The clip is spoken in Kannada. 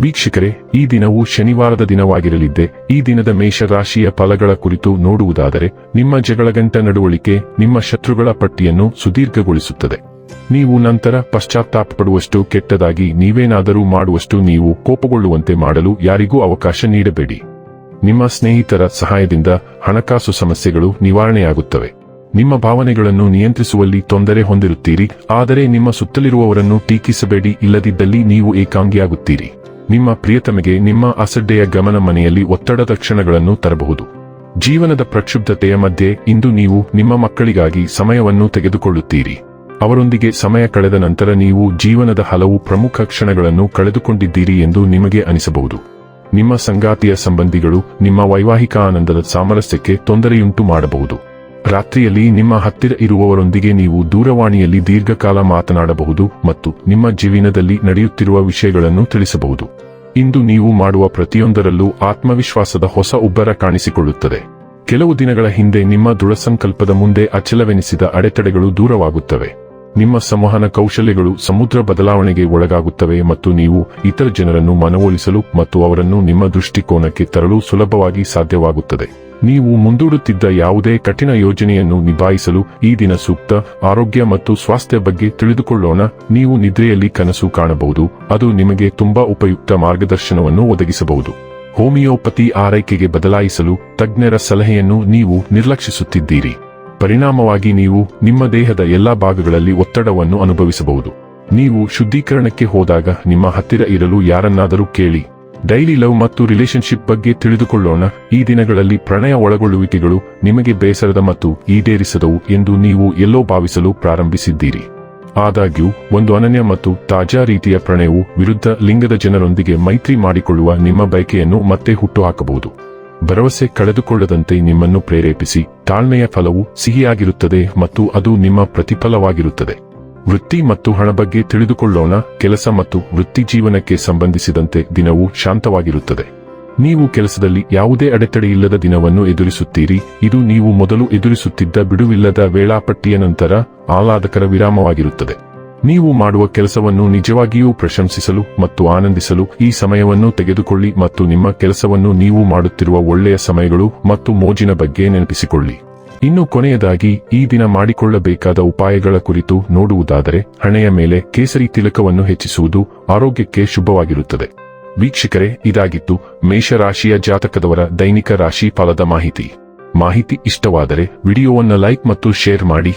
ವೀಕ್ಷಕರೇ, ಈ ದಿನವು ಶನಿವಾರದ ದಿನವಾಗಿರಲಿದ್ದೆ. ಈ ದಿನದ ಮೇಷರಾಶಿಯ ಫಲಗಳ ಕುರಿತು ನೋಡುವುದಾದರೆ, ನಿಮ್ಮ ಜಗಳಗಂಟ ನಡವಳಿಕೆ ನಿಮ್ಮ ಶತ್ರುಗಳ ಪಟ್ಟಿಯನ್ನು ಸುದೀರ್ಘಗೊಳಿಸುತ್ತದೆ. ನೀವು ನಂತರ ಪಶ್ಚಾತ್ತಾಪ ಪಡುವಷ್ಟು ಕೆಟ್ಟದಾಗಿ ನೀವೇನಾದರೂ ಮಾಡುವಷ್ಟು ನೀವು ಕೋಪಗೊಳ್ಳುವಂತೆ ಮಾಡಲು ಯಾರಿಗೂ ಅವಕಾಶ ನೀಡಬೇಡಿ. ನಿಮ್ಮ ಸ್ನೇಹಿತರ ಸಹಾಯದಿಂದ ಹಣಕಾಸು ಸಮಸ್ಯೆಗಳು ನಿವಾರಣೆಯಾಗುತ್ತವೆ. ನಿಮ್ಮ ಭಾವನೆಗಳನ್ನು ನಿಯಂತ್ರಿಸುವಲ್ಲಿ ತೊಂದರೆ ಹೊಂದಿರುತ್ತೀರಿ, ಆದರೆ ನಿಮ್ಮ ಸುತ್ತಲಿರುವವರನ್ನು ಟೀಕಿಸಬೇಡಿ, ಇಲ್ಲದಿದ್ದಲ್ಲಿ ನೀವು ಏಕಾಂಗಿಯಾಗುತ್ತೀರಿ. ನಿಮ್ಮ ಪ್ರಿಯತಮೆಗೆ ನಿಮ್ಮ ಅಸಡ್ಡೆಯ ಗಮನ ಮನೆಯಲ್ಲಿ ಒತ್ತಡದ ಕ್ಷಣಗಳನ್ನು ತರಬಹುದು. ಜೀವನದ ಪ್ರಕ್ಷುಬ್ಧತೆಯ ಮಧ್ಯೆ ಇಂದು ನೀವು ನಿಮ್ಮ ಮಕ್ಕಳಿಗಾಗಿ ಸಮಯವನ್ನು ತೆಗೆದುಕೊಳ್ಳುತ್ತೀರಿ. ಅವರೊಂದಿಗೆ ಸಮಯ ಕಳೆದ ನಂತರ ನೀವು ಜೀವನದ ಹಲವು ಪ್ರಮುಖ ಕ್ಷಣಗಳನ್ನು ಕಳೆದುಕೊಂಡಿದ್ದೀರಿ ಎಂದು ನಿಮಗೆ ಅನಿಸಬಹುದು. ನಿಮ್ಮ ಸಂಗಾತಿಯ ಸಂಬಂಧಿಗಳು ನಿಮ್ಮ ವೈವಾಹಿಕ ಆನಂದದ ಸಾಮರಸ್ಯಕ್ಕೆ ತೊಂದರೆಯುಂಟು ಮಾಡಬಹುದು. ರಾತ್ರಿಯಲ್ಲಿ ನಿಮ್ಮ ಹತ್ತಿರ ಇರುವವರೊಂದಿಗೆ ನೀವು ದೂರವಾಣಿಯಲ್ಲಿ ದೀರ್ಘಕಾಲ ಮಾತನಾಡಬಹುದು ಮತ್ತು ನಿಮ್ಮ ಜೀವನದಲ್ಲಿ ನಡೆಯುತ್ತಿರುವ ವಿಷಯಗಳನ್ನು ತಿಳಿಸಬಹುದು. ಇಂದು ನೀವು ಮಾಡುವ ಪ್ರತಿಯೊಂದರಲ್ಲೂ ಆತ್ಮವಿಶ್ವಾಸದ ಹೊಸ ಉಬ್ಬರ ಕಾಣಿಸಿಕೊಳ್ಳುತ್ತದೆ. ಕೆಲವು ದಿನಗಳ ಹಿಂದೆ ನಿಮ್ಮ ದೃಢಸಂಕಲ್ಪದ ಮುಂದೆ ಅಚಲವೆನಿಸಿದ ಅಡೆತಡೆಗಳು ದೂರವಾಗುತ್ತವೆ. ನಿಮ್ಮ ಸಂವಹನ ಕೌಶಲ್ಯಗಳು ಸಮುದ್ರ ಬದಲಾವಣೆಗೆ ಒಳಗಾಗುತ್ತವೆ ಮತ್ತು ನೀವು ಇತರ ಜನರನ್ನು ಮನವೊಲಿಸಲು ಮತ್ತು ಅವರನ್ನು ನಿಮ್ಮ ದೃಷ್ಟಿಕೋನಕ್ಕೆ ತರಲು ಸುಲಭವಾಗಿ ಸಾಧ್ಯವಾಗುತ್ತದೆ. ನೀವು ಮುಂದೂಡುತ್ತಿದ್ದ ಯಾವುದೇ ಕಠಿಣ ಯೋಜನೆಯನ್ನು ನಿಭಾಯಿಸಲು ಈ ದಿನ ಸೂಕ್ತ ಆರೋಗ್ಯ ಮತ್ತು ಸ್ವಾಸ್ಥ್ಯ ಬಗ್ಗೆ ತಿಳಿದುಕೊಳ್ಳೋಣ. ನೀವು ನಿದ್ರೆಯಲ್ಲಿ ಕನಸು ಕಾಣಬಹುದು. ಅದು ನಿಮಗೆ ತುಂಬಾ ಉಪಯುಕ್ತ ಮಾರ್ಗದರ್ಶನವನ್ನು ಒದಗಿಸಬಹುದು. ಹೋಮಿಯೋಪತಿ ಆರೈಕೆಗೆ ಬದಲಾಯಿಸಲು ತಜ್ಞರ ಸಲಹೆಯನ್ನು ನೀವು ನಿರ್ಲಕ್ಷಿಸುತ್ತಿದ್ದೀರಿ. ಪರಿಣಾಮವಾಗಿ ನೀವು ನಿಮ್ಮ ದೇಹದ ಎಲ್ಲಾ ಭಾಗಗಳಲ್ಲಿ ಒತ್ತಡವನ್ನು ಅನುಭವಿಸಬಹುದು. ನೀವು ಶುದ್ಧೀಕರಣಕ್ಕೆ ಹೋದಾಗ ನಿಮ್ಮ ಹತ್ತಿರ ಇರಲು ಯಾರನ್ನಾದರೂ ಕೇಳಿ. ಡೈಲಿ ಲವ್ ಮತ್ತು ರಿಲೇಶನ್ಶಿಪ್ ಬಗ್ಗೆ ತಿಳಿದುಕೊಳ್ಳೋಣ. ಈ ದಿನಗಳಲ್ಲಿ ಪ್ರಣಯ ಒಳಗೊಳ್ಳುವಿಕೆಗಳು ನಿಮಗೆ ಬೇಸರದ ಮತ್ತು ಈಡೇರಿಸದವು ಎಂದು ನೀವು ಎಲ್ಲೋ ಭಾವಿಸಲು ಪ್ರಾರಂಭಿಸಿದ್ದೀರಿ. ಆದಾಗ್ಯೂ, ಒಂದು ಅನನ್ಯ ಮತ್ತು ತಾಜಾ ರೀತಿಯ ಪ್ರಣಯವು ವಿರುದ್ಧ ಲಿಂಗದ ಜನರೊಂದಿಗೆ ಮೈತ್ರಿ ಮಾಡಿಕೊಳ್ಳುವ ನಿಮ್ಮ ಬಯಕೆಯನ್ನು ಮತ್ತೆ ಹುಟ್ಟುಹಾಕಬಹುದು ಭರವಸೆ ಕಳೆದುಕೊಳ್ಳದಂತೆ ನಿಮ್ಮನ್ನು ಪ್ರೇರೇಪಿಸಿ, ತಾಳ್ಮೆಯ ಫಲವು ಸಿಹಿಯಾಗಿರುತ್ತದೆ ಮತ್ತು ಅದು ನಿಮ್ಮ ಪ್ರತಿಫಲವಾಗಿರುತ್ತದೆ. ವೃತ್ತಿ ಮತ್ತು ಹಣ ಬಗ್ಗೆ ತಿಳಿದುಕೊಳ್ಳೋಣ, ಕೆಲಸ ಮತ್ತು ವೃತ್ತಿ ಜೀವನಕ್ಕೆ ಸಂಬಂಧಿಸಿದಂತೆ ದಿನವು ಶಾಂತವಾಗಿರುತ್ತದೆ. ನೀವು ಕೆಲಸದಲ್ಲಿ ಯಾವುದೇ ಅಡೆತಡೆಯಿಲ್ಲದ ದಿನವನ್ನು ಎದುರಿಸುತ್ತೀರಿ, ಇದು ನೀವು ಮೊದಲು ಎದುರಿಸುತ್ತಿದ್ದ ಬಿಡುವಿಲ್ಲದ ವೇಳಾಪಟ್ಟಿಯ ನಂತರ ಆಹ್ಲಾದಕರ ವಿರಾಮವಾಗಿರುತ್ತದೆ. ನೀವು ಮಾಡುವ ಕೆಲಸವನ್ನು ನಿಜವಾಗಿಯೂ ಪ್ರಶಂಸಿಸಲು ಮತ್ತು ಆನಂದಿಸಲು ಈ ಸಮಯವನ್ನು ತೆಗೆದುಕೊಳ್ಳಿ ಮತ್ತು ನಿಮ್ಮ ಕೆಲಸವನ್ನು ನೀವು ಮಾಡುತ್ತಿರುವ ಒಳ್ಳೆಯ ಸಮಯಗಳು ಮತ್ತು ಮೋಜಿನ ಬಗ್ಗೆ ನೆನಪಿಸಿಕೊಳ್ಳಿ. ಇನ್ನು ಕೊನೆಯದಾಗಿ, ಈ ದಿನ ಮಾಡಿಕೊಳ್ಳಬೇಕಾದ ಉಪಾಯಗಳ ಕುರಿತು ನೋಡುವುದಾದರೆ, ಹಣೆಯ ಮೇಲೆ ಕೇಸರಿ ತಿಲಕವನ್ನು ಹೆಚ್ಚಿಸುವುದು ಆರೋಗ್ಯಕ್ಕೆ ಶುಭವಾಗಿರುತ್ತದೆ. ವೀಕ್ಷಕರೇ, ಇದಾಗಿತ್ತು ಮೇಷರಾಶಿಯ ಜಾತಕದವರ ದೈನಿಕ ರಾಶಿ ಫಲದ ಮಾಹಿತಿ. ಮಾಹಿತಿ ಇಷ್ಟವಾದರೆ ವಿಡಿಯೋವನ್ನು ಲೈಕ್ ಮತ್ತು ಶೇರ್ ಮಾಡಿ.